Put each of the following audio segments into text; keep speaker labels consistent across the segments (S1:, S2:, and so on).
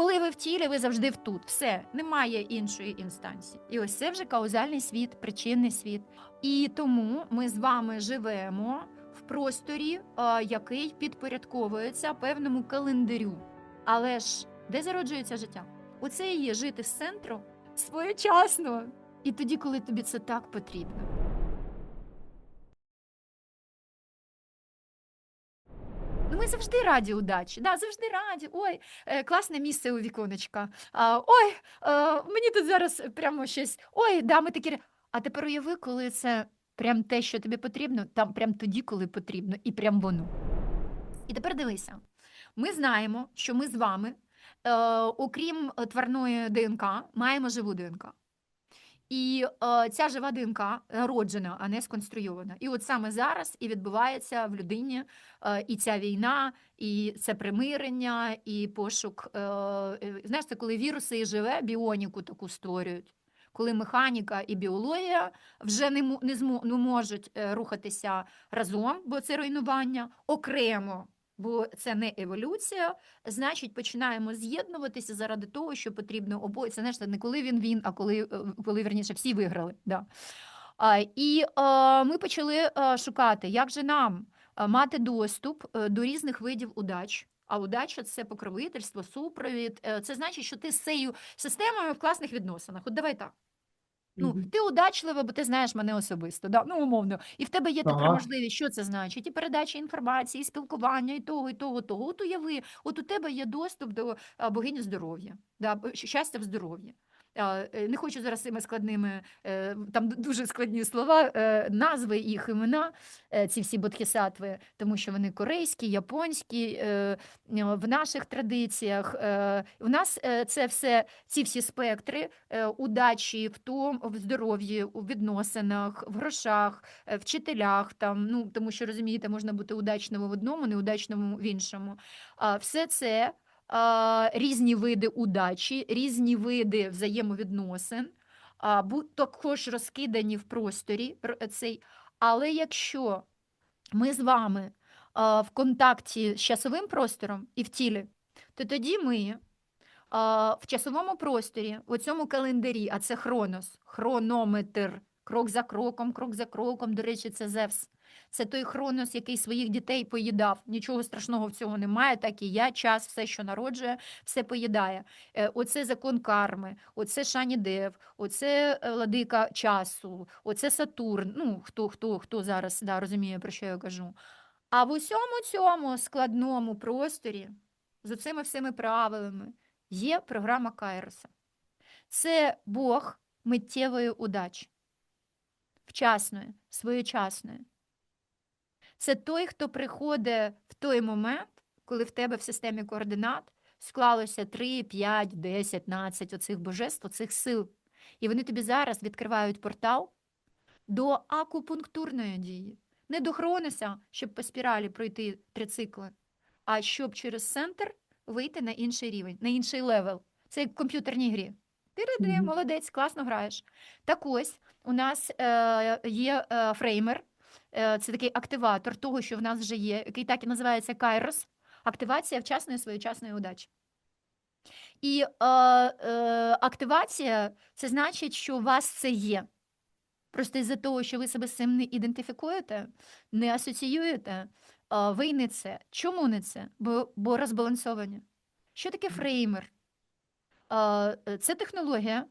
S1: Коли ви в тілі, ви завжди в тут. Все, немає іншої інстанції. І ось це вже каузальний світ, причинний світ. І тому ми з вами живемо в просторі, який підпорядковується певному календарю. Але ж де зароджується життя? Оце і є жити з центру своєчасно. І тоді, коли тобі це так потрібно. Ми завжди раді удачі. Да, завжди раді. Ой, е, класне місце у віконечка. Ой, е, мені тут зараз прямо щось. Ой, да, ми такі. А тепер уяви, коли це прям те, що тобі потрібно, там прям тоді, коли потрібно, і прям воно. І тепер дивися. Ми знаємо, що ми з вами, е, окрім е, тварної ДНК, маємо живу ДНК. І е, ця жива ДНК народжена, а не сконструйована. І от саме зараз і відбувається в людині е, і ця війна, і це примирення, і пошук. Е, е, знаєш, це коли віруси і живе, біоніку таку створюють. Коли механіка і біологія вже не, не, змо, не можуть е, рухатися разом, бо це руйнування, окремо, бо це не еволюція, значить починаємо з'єднуватися заради того, що потрібно обоє. Це знаєш, не коли він він, а коли, е, коли верніше всі виграли. Да. А, і е, ми почали е, шукати, як же нам мати доступ до різних видів удач. А удача це покровительство, супровід. Це значить, що ти з цією системою в класних відносинах. От давай так. Ну, ти удачлива, бо ти знаєш мене особисто, да? ну, умовно. І в тебе є така
S2: Ага.
S1: можливість, що це значить? І передача інформації, і спілкування, і того, і того, того. От уяви, от у тебе є доступ до а, богині здоров'я, да? б- щастя в здоров'ї. Е, Не хочу зараз цими складними, е, там дуже складні слова, е, назви їх імена, ці всі бодхісаттви, тому що вони корейські, японські, в наших традиціях. В нас це все, ці всі спектри удачі в том, в здоров'ї, у відносинах, в грошах, вчителях, там, ну, тому що розумієте, можна бути удачним в одному, неудачному в іншому. Все це різні види удачі, різні види взаємовідносин, також розкидані в просторі цей. Але якщо ми з вами в контакті з часовим простором і в тілі, то тоді ми в часовому просторі, у цьому календарі, а це хронос, хронометр, крок за кроком, крок за кроком. До речі, це Зевс. Це той хронос, який своїх дітей поїдав. Нічого страшного в цьому немає, так і я, час, все, що народжує, все поїдає. Е, Оце закон карми, оце Шанідев, оце е, владика часу, оце Сатурн. Ну, хто, хто, хто зараз да, розуміє, про що я кажу. А в усьому цьому складному просторі, з цими всіми правилами, є програма Кайроса. Це Бог миттєвої удачі, вчасної, своєчасної. Це той, хто приходить в той момент, коли в тебе в системі координат склалося 3, 5, 10, 15 оцих божеств, оцих сил. І вони тобі зараз відкривають портал до акупунктурної дії. Не до хронеса, щоб по спіралі пройти три цикли, а щоб через центр вийти на інший рівень, на інший левел. Це як в комп'ютерній грі. Ти
S2: Мгм.
S1: молодець, класно граєш. Так ось у нас е, є е, фреймер, це такий активатор того, що в нас вже є, який так і називається Кайрос, активація вчасної своєчасної удачі. І е, е, активація це значить, що у вас це є. Просто із-за того, що ви себе з цим не ідентифікуєте, не асоціюєте, а, ви не це. Чому не це? Бо, бо розбалансовані. Що таке фреймер? Е, Це технологія.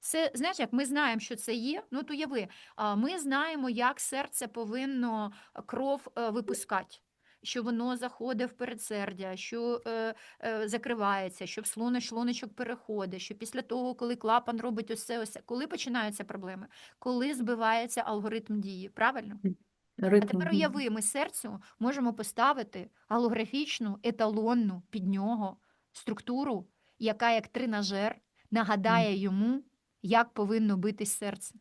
S1: Це, знаєш, як ми знаємо, що це є. Ну, от уяви, а, ми знаємо, як серце повинно кров е, випускати. Що воно заходить в передсердя, що е, е, закривається, що в шлунок, шлуночок переходить, що після того, коли клапан робить усе, усе, коли починаються проблеми, коли збивається алгоритм дії, правильно? А тепер уяви, ми серцю можемо поставити голографічну, еталонну під нього структуру, яка як тренажер нагадає йому, як повинно битись серце.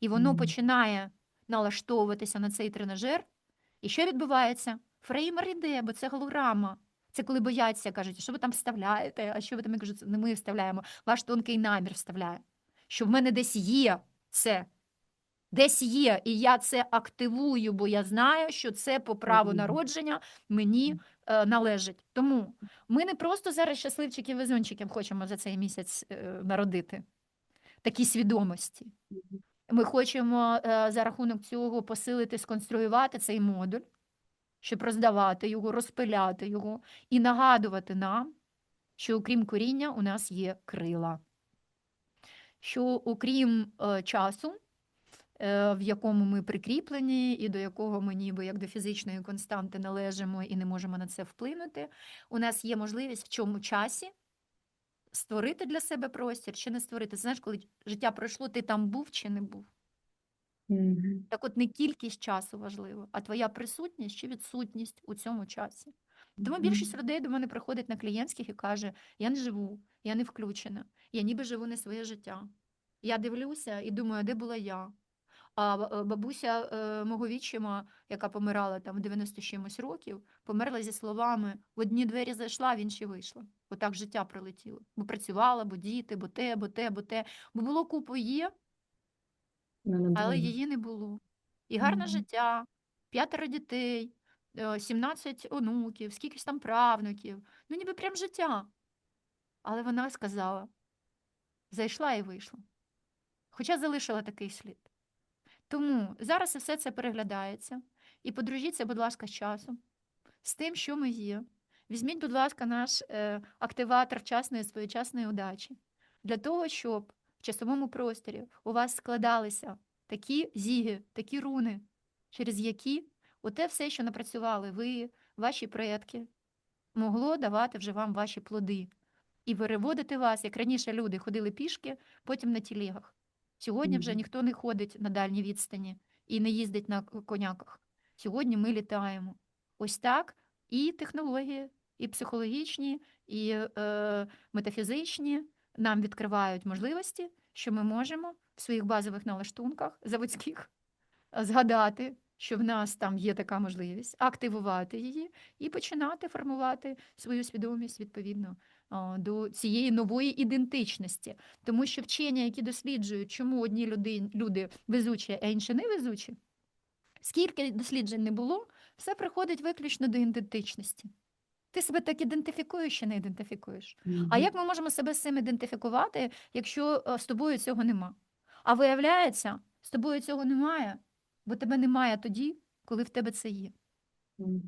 S1: І воно
S2: Мгм.
S1: починає налаштовуватися на цей тренажер. І що відбувається? Фреймер іде, бо це голограма. Це коли бояться, кажуть, що ви там вставляєте, а що ви там я кажу, не ми вставляємо, ваш тонкий намір вставляє. Що в мене десь є це. Десь є, і я це активую, бо я знаю, що це по праву народження мені е, належить. Тому ми не просто зараз щасливчиків везунчиків хочемо за цей місяць е, народити такі свідомості. Ми хочемо е, за рахунок цього посилити, сконструювати цей модуль, щоб роздавати його, розпиляти його і нагадувати нам, що окрім коріння у нас є крила. Що окрім е, часу, е, в якому ми прикріплені, і до якого ми ніби як до фізичної константи належимо і не можемо на це вплинути, у нас є можливість в цьому часі створити для себе простір чи не створити. Знаєш, коли життя пройшло, ти там був чи не був.
S2: Мгм.
S1: Так от не кількість часу важливо, а твоя присутність чи відсутність у цьому часі. Тому більшість людей до мене приходить на клієнтських і каже: я не живу, я не включена, я ніби живу не своє життя. Я дивлюся і думаю, де була я? А е, бабуся е, мого відчима, яка помирала там в 90 чимось років, померла зі словами: в одні двері зайшла, в інші вийшла. Отак життя прилетіло. Бо працювала, бо діти, бо те, бо те, бо те. Бо було купу є,
S2: Ну,
S1: але її не було. І гарне
S2: Мгм.
S1: життя, п'ятеро дітей, е, 17 онуків, скількись там правнуків. Ну, ніби прям життя. Але вона сказала: зайшла і вийшла. Хоча залишила такий слід. Тому зараз все це переглядається. І подружіться, будь ласка, з часом, з тим, що ми є. Візьміть, будь ласка, наш е, активатор вчасної своєчасної удачі для того, щоб в часовому просторі у вас складалися такі зіги, такі руни, через які оте все, що напрацювали ви, ваші предки, могло давати вже вам ваші плоди і переводити вас, як раніше люди ходили пішки, потім на тілегах. Сьогодні вже ніхто не ходить на дальні відстані і не їздить на коняках. Сьогодні ми літаємо. Ось так і технології, і психологічні, і е, метафізичні нам відкривають можливості, що ми можемо в своїх базових налаштунках заводських е, згадати, що в нас там є така можливість, активувати її і починати формувати свою свідомість відповідно до цієї нової ідентичності. Тому що вчення, які досліджують, чому одні люди, люди везучі, а інші не везучі, скільки досліджень не було, все приходить виключно до ідентичності. Ти себе так ідентифікуєш чи не ідентифікуєш. А як ми можемо себе з цим ідентифікувати, якщо е, з тобою цього нема? А виявляється, з тобою цього немає, бо тебе немає тоді, коли в тебе це є.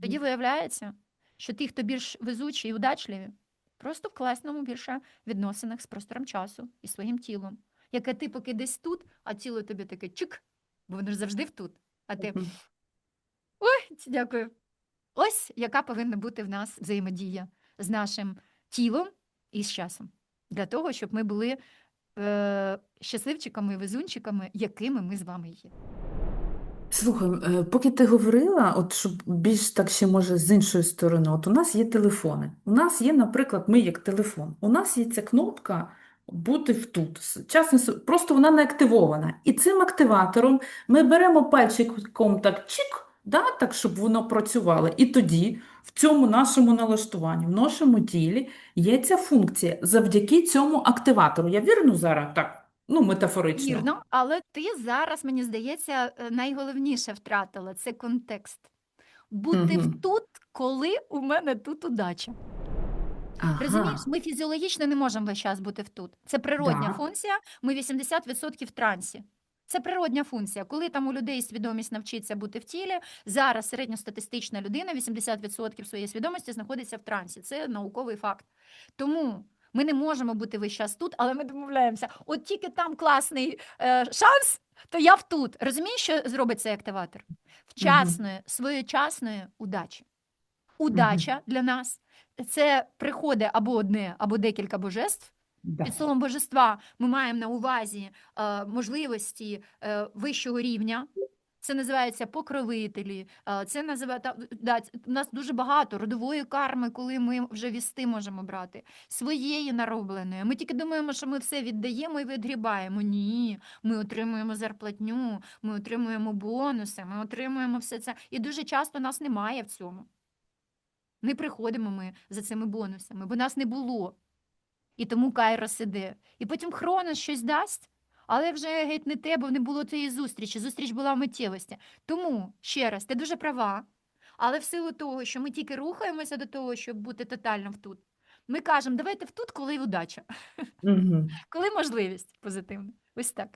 S1: Тоді виявляється, що ті, хто більш везучі і удачливі, просто в класному більше відносинах з простором часу і своїм тілом. Яке ти поки десь тут, а тіло тобі таке чик, бо воно ж завжди тут. А ти ой, дякую. Ось яка повинна бути в нас взаємодія з нашим тілом і з часом. Для того, щоб ми були е, щасливчиками і везунчиками, якими ми з вами є.
S2: Слухай, е, поки ти говорила, от щоб більш так ще може з іншої сторони, от у нас є телефони. У нас є, наприклад, ми як телефон. У нас є ця кнопка бути в тут. С- просто вона не активована. І цим активатором ми беремо пальчиком так чик, да, так, щоб воно працювало. І тоді в цьому нашому налаштуванні, в нашому тілі є ця функція завдяки цьому активатору. Я вірно зараз так? Ну, метафорично.
S1: Вірно, але ти зараз, мені здається, е, найголовніше втратила це контекст. Бути в тут, коли у мене тут удача.
S2: Ага.
S1: Розумієш, ми фізіологічно не можемо весь час бути в тут. Це природня
S2: Да.
S1: функція. Ми 80% в трансі. Це природня функція. Коли там у людей свідомість навчиться бути в тілі, зараз середньостатистична людина 80% своєї свідомості знаходиться в трансі. Це науковий факт. Тому ми не можемо бути весь час тут, але ми домовляємося. От тільки там класний е, шанс, то я в тут. Розумієш, що зробить цей активатор? Вчасної, своєчасної удачі. Удача для нас це приходить або одне, або декілька божеств.
S2: Да.
S1: Під словом божества ми маємо на увазі е, можливості е, вищого рівня. Це називається покровителі. Це називає да, у нас дуже багато родової карми, коли ми вже вісти можемо брати своєї наробленої. Ми тільки думаємо, що ми все віддаємо і відгрібаємо. Ні, ми отримуємо зарплатню, ми отримуємо бонуси, ми отримуємо все це. І дуже часто нас немає в цьому. Не приходимо ми за цими бонусами, бо нас не було. І тому Кайрос іде. І потім Хронос щось дасть, Але вже геть не те, бо не було цієї зустрічі. Зустріч була в миттєвості. Тому ще раз, ти дуже права. Але в силу того, що ми тільки рухаємося до того, щоб бути тотально в тут, ми кажемо, давайте в тут, коли удача,
S2: Угу.
S1: коли можливість позитивна. Ось так.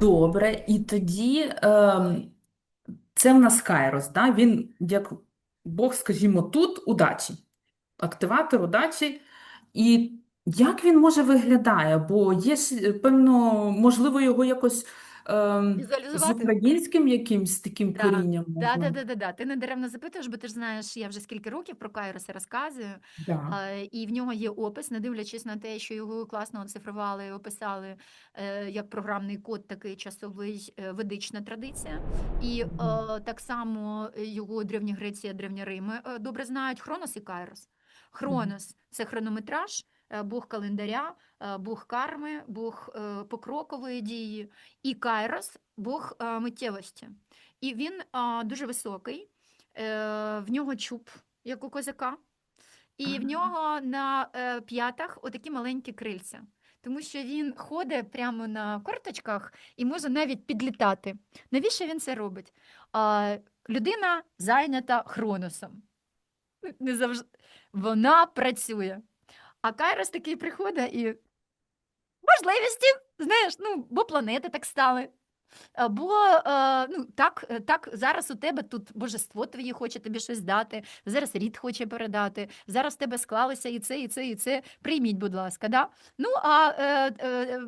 S2: Добре, і тоді ем, це в нас Кайрос, да? Він як Бог, скажімо, тут удачі, активатор удачі. І як він може виглядає? Бо є е, певно, можливо, його якось ем, з
S1: Візуалізувати.
S2: українським якимсь таким
S1: Да,
S2: корінням
S1: Да, да,
S2: можна?
S1: да, да, да. Ти не даремно запитуєш, бо ти ж знаєш, я вже скільки років про Кайроса розказую,
S2: Да.
S1: а, і в нього є опис, не дивлячись на те, що його класно оцифрували описали е, як програмний код, такий часовий е, ведична традиція. І е,
S2: Мгм.
S1: так само його Древня Греція, Древня Рим е, добре знають Хронос і Кайрос. Хронос це хронометраж, бог календаря, е, бог карми, бог е, покрокової дії, і Кайрос бог е, миттєвості. І він дуже високий, е, в нього чуб, як у козака, і в нього на е, п'ятах отакі маленькі крильця. Тому що він ходить прямо на корточках і може навіть підлітати. Навіщо він це робить? А, людина зайнята хроносом. Не завжди. Вона працює. А Кайрос такий приходить і можливості, знаєш, ну, бо планети так стали. Е, Бо е, ну, так, е, так зараз у тебе тут божество твоє хоче тобі щось дати, зараз рід хоче передати, зараз в тебе склалося і це, і це, і це. Прийміть, будь ласка. Да? Ну, а е, е,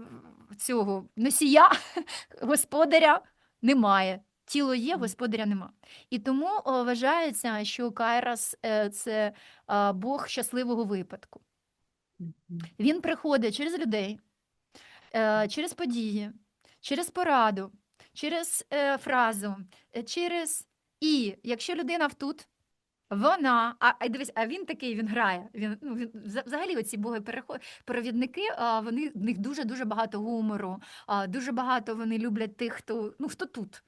S1: цього носія, господаря немає. Тіло є, господаря нема. І тому вважається, що Кайрос е, це Бог щасливого випадку. Він приходить через людей, е, через події, через пораду, через е, фразу, е, через і. Якщо людина втут, вона, а, а дивись, а він такий він грає. Він, ну, він взагалі оці боги переход, провідники, а, вони в них дуже дуже багато гумору, дуже багато вони люблять тих, хто ну хто тут.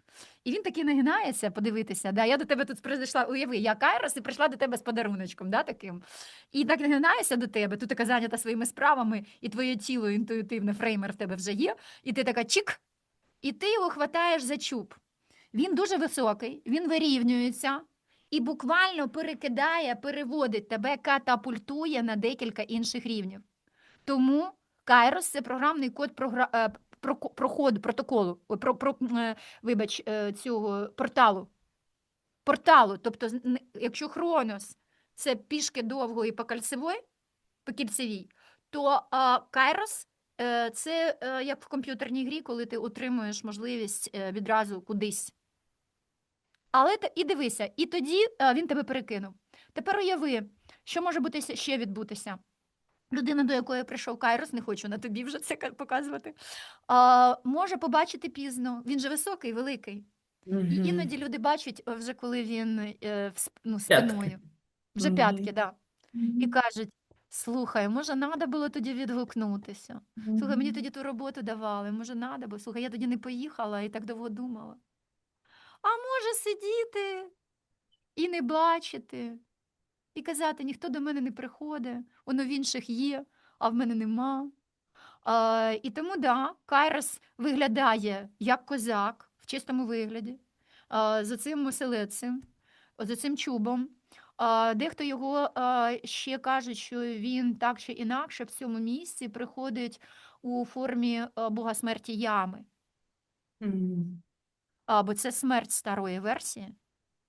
S1: І він такий нагинається подивитися. Да? Я до тебе тут прийшла, уяви, я Кайрос і прийшла до тебе з подаруночком, да, таким. І так нагинаюся до тебе, ти така зайнята своїми справами, і твоє тіло інтуїтивне, фреймер в тебе вже є, і ти така чик, і ти його хватаєш за чуб. Він дуже високий, він вирівнюється і буквально перекидає, переводить тебе, катапультує на декілька інших рівнів. Тому Кайрос це програмний код програ... е, про... проходу, протоколу, про... Про... е, вибач, е, цього порталу. Порталу. Тобто, якщо Хронос це пішки довго і по кольцевой, по кільцевій, то а, Кайрос це як в комп'ютерній грі, коли ти отримуєш можливість відразу кудись. Але і дивися, і тоді е, він тебе перекинув. Тепер уяви, що може бути ще відбутися. Людина, до якої прийшов Кайрос, не хочу на тобі вже це показувати, а, може побачити пізно. Він же високий, великий. І іноді люди бачать, вже коли він е, ну,
S2: П'ятки.
S1: спиною. Вже п'ятки, да. І кажуть: слухай, може, треба було тоді відгукнутися. Слухай, мені тоді ту роботу давали, може, треба, бо слухай, я тоді не поїхала і так довго думала. А може сидіти і не бачити, і казати, ніхто до мене не приходить, воно в інших є, а в мене нема. А, і тому, да, Кайрос виглядає як козак в чистому вигляді, а, з цим оселедцем, з цим чубом. А, дехто його а, ще каже, що він так чи інакше в цьому місці приходить у формі бога смерті ями,
S2: Мгм.
S1: А, бо це смерть старої версії.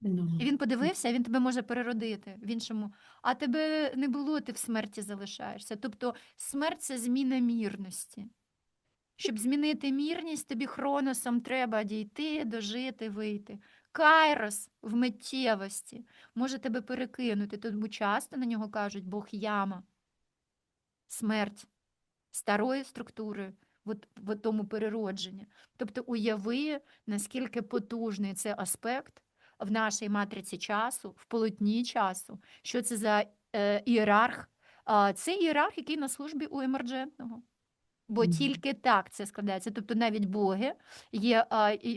S2: Ну.
S1: І він подивився, він тебе може переродити в іншому. А тебе не було, ти в смерті залишаєшся. Тобто смерть це зміна мірності. Щоб змінити мірність, тобі хроносом треба дійти, дожити, вийти. Кайрос в миттєвості може тебе перекинути, тому часто на нього кажуть Бог яма, смерть старої структури в, в тому переродженні. Тобто уяви, наскільки потужний це аспект в нашій матриці часу, в полотні часу, що це за е, ієрарх. Це ієрарх, який на службі у емерджентного. Бо тільки так це складається. Тобто навіть боги є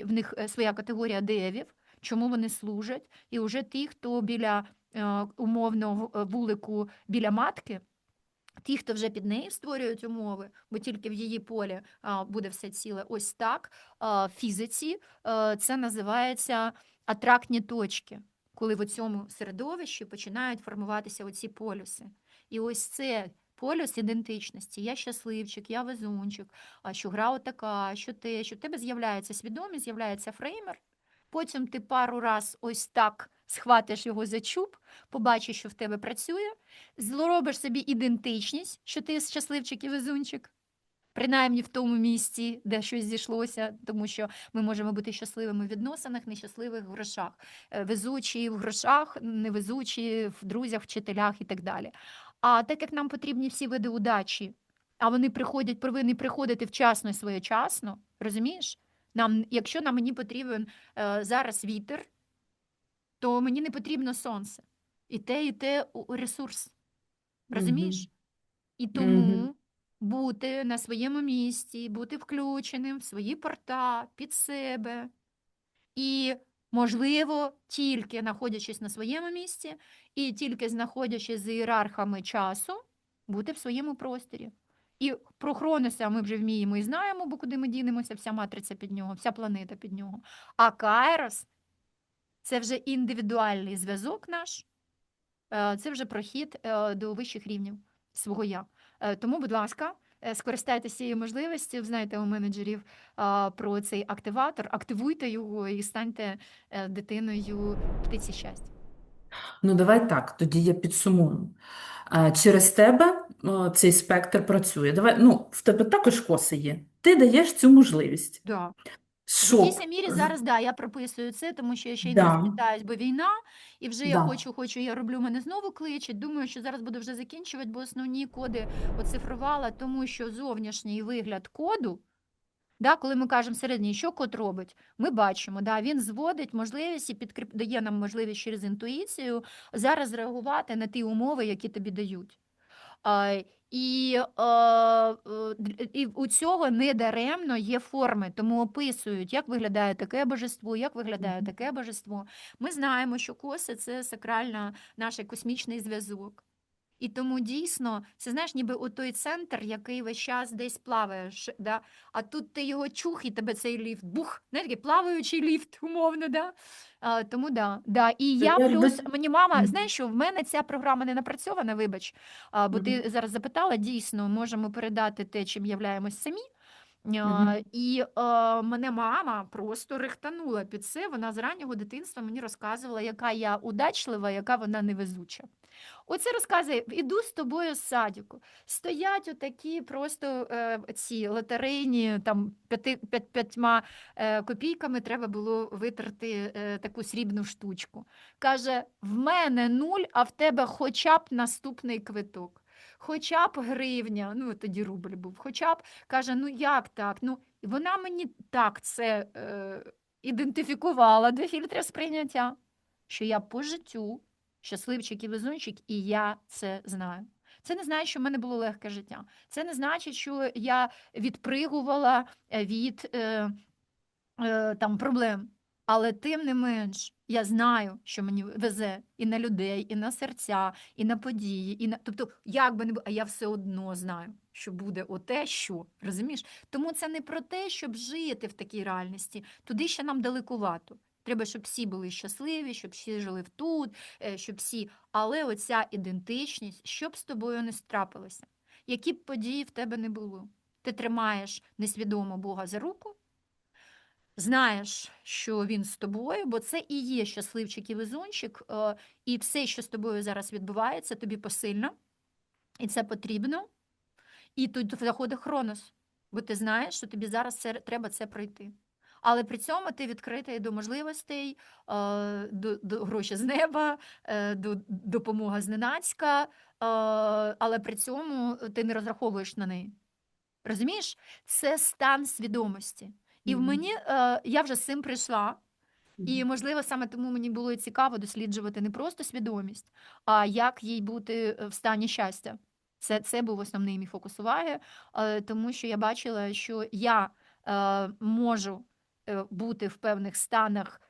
S1: в них е, своя категорія девів, чому вони служать, і вже ті, хто біля е, умовного е, вулику біля матки, Ті, хто вже під нею створюють умови, бо тільки в її полі буде все ціле. Ось так в фізиці а, це називається атрактні точки, коли в цьому середовищі починають формуватися оці полюси. І ось це полюс ідентичності. Я щасливчик, я везунчик, що гра отака, що те, що в тебе з'являється свідомість, з'являється фреймер. Потім ти пару раз ось так схватиш його за чуб, побачиш, що в тебе працює, зробиш собі ідентичність, що ти щасливчик і везунчик, принаймні в тому місці, де щось зійшлося, тому що ми можемо бути щасливими в відносинах, нещасливих в грошах, Е, везучі в грошах, невезучі в друзях, вчителях і так далі. А так як нам потрібні всі види удачі, а вони приходять, повинні приходити вчасно і своєчасно, розумієш? Нам, якщо на мені потрібен е, зараз вітер, то мені не потрібно сонце. І те, і те ресурс. Розумієш? І тому бути на своєму місці, бути включеним в свої порта під себе. І, можливо, тільки знаходячись на своєму місці, і тільки знаходячись з ієрархами часу, бути в своєму просторі. І про Хроноса ми вже вміємо і знаємо, бо куди ми дінемося, вся матриця під нього, вся планета під нього. А Кайрос це вже індивідуальний зв'язок наш, е, це вже прохід е, до вищих рівнів свого я. Е, Тому, будь ласка, скористайтеся цією можливістю. Знаєте, у менеджерів про цей активатор, активуйте його і станьте дитиною птиці щастя.
S2: Ну, давай так, тоді я підсумую. Через тебе цей спектр працює. Давай, ну, в тебе також коси є. Ти даєш цю можливість.
S1: Да. В
S2: Щоб
S1: якійсь мірі зараз да, я прописую це, тому що я ще й
S2: Да.
S1: не звітаюсь, бо війна, і вже я
S2: Да.
S1: хочу, хочу, я роблю, мене знову кличуть. Думаю, що зараз буду вже закінчувати, бо основні коди оцифрувала, тому що зовнішній вигляд коду. Да, коли ми кажемо середній, що код робить, ми бачимо, да, він зводить можливість і підкріп... дає нам можливість через інтуїцію зараз реагувати на ті умови, які тобі дають. І, і у цього недаремно є форми, тому описують, як виглядає таке божество, як виглядає таке божество. Ми знаємо, що коси це сакральна наш космічний зв'язок. І тому дійсно, це знаєш, ніби у той центр, який весь час десь плаває, да? а тут ти його чух, і тебе цей ліфт, бух, не такий плаваючий ліфт, умовно, да? А, тому да, да. І я плюс,
S2: би-
S1: мені мама, знаєш, що в мене ця програма не напрацьована, вибач, а, бо ти зараз запитала, дійсно, можемо передати те, чим являємось самі. А,
S2: Мгм.
S1: І е, мене мама просто рихтанула під це. Вона з раннього дитинства мені розказувала, яка я удачлива, яка вона невезуча. Оце розказує, іду з тобою з садіку. Стоять отакі просто е, ці лотерейні, там п'яти, п'ять, п'ятьма е, копійками треба було витерти е, таку срібну штучку. Каже: в мене нуль, а в тебе хоча б наступний квиток. Хоча б гривня, ну тоді рубль був, хоча б каже, ну як так? Ну, вона мені так це е, ідентифікувала до фільтрів сприйняття, що я по життю щасливчик і везунчик, і я це знаю. Це не значить, що в мене було легке життя. Це не значить, що я відпригувала е, від е, е, там, проблем. Але тим не менш, я знаю, що мені везе і на людей, і на серця, і на події, і на тобто, як би не було, а я все одно знаю, що буде оте, що розумієш? Тому це не про те, щоб жити в такій реальності. Туди ще нам далекувато. Треба, щоб всі були щасливі, щоб всі жили тут, е, щоб всі. Але оця ідентичність, що б з тобою не страпилося, які б події в тебе не було. Ти тримаєш несвідомо Бога за руку, знаєш, що він з тобою, бо це і є щасливчик і везунчик, е, і все, що з тобою зараз відбувається, тобі посильно, і це потрібно. І тут заходить хронос, бо ти знаєш, що тобі зараз треба це пройти. Але при цьому ти відкритий до можливостей, е, до, до гроші з неба, е, до допомога зненацька, е, але при цьому ти не розраховуєш на неї. Розумієш? Це стан свідомості. І в мені я вже з цим прийшла. І, можливо, саме тому мені було і цікаво досліджувати не просто свідомість, а як їй бути в стані щастя. Це, це був основний мій фокус уваги, тому що я бачила, що я е, можу бути в певних станах.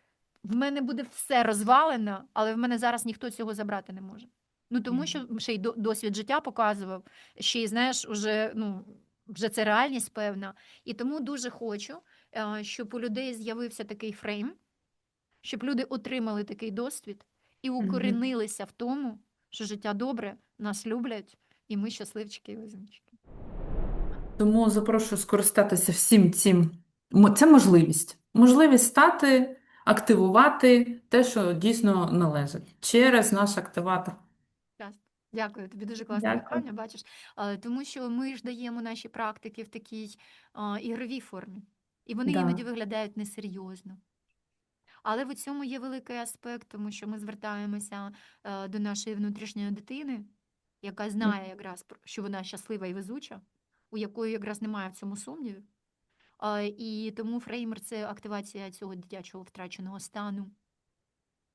S1: В мене буде все розвалено, але в мене зараз ніхто цього забрати не може. Ну, тому що ще й досвід життя показував, ще й знаєш, уже, ну, вже це реальність певна. І тому дуже хочу, е, щоб у людей з'явився такий фрейм, щоб люди отримали такий досвід і укоренилися в тому, що життя добре, нас люблять, і ми щасливчики і везунчики.
S2: Тому запрошую скористатися всім цим. Це можливість. Можливість стати, активувати те, що дійсно належить через наш активатор.
S1: Дякую, тобі дуже класне питання, бачиш, тому що ми ж даємо наші практики в такій а, ігровій формі, і вони
S2: Да.
S1: іноді виглядають несерйозно. Але в цьому є великий аспект, тому що ми звертаємося е, до нашої внутрішньої дитини, яка знає якраз, що вона щаслива і везуча, у якої якраз немає в цьому сумнівів. І тому фреймер це активація цього дитячого втраченого стану,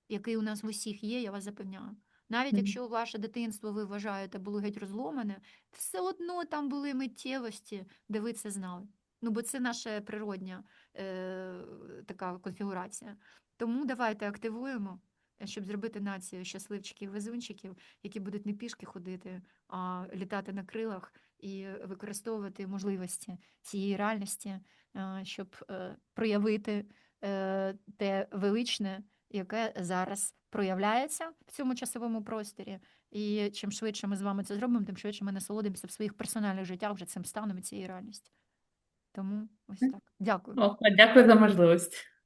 S1: який у нас в усіх є, я вас запевняю. Навіть якщо ваше дитинство ви вважаєте було геть розломане, все одно там були миттєвості, де ви це знали. Ну, бо це наша природня е, така конфігурація. Тому давайте активуємо, щоб зробити націю щасливчиків, везунчиків, які будуть не пішки ходити, а літати на крилах і використовувати можливості цієї реальності, е, щоб е, проявити е, те величне, яке зараз проявляється в цьому часовому просторі. І чим швидше ми з вами це зробимо, тим швидше ми насолодимося в своїх персональних життях вже цим станом і цією реальністю. Тому ось так. Дякую.
S2: О, Дякую за можливість.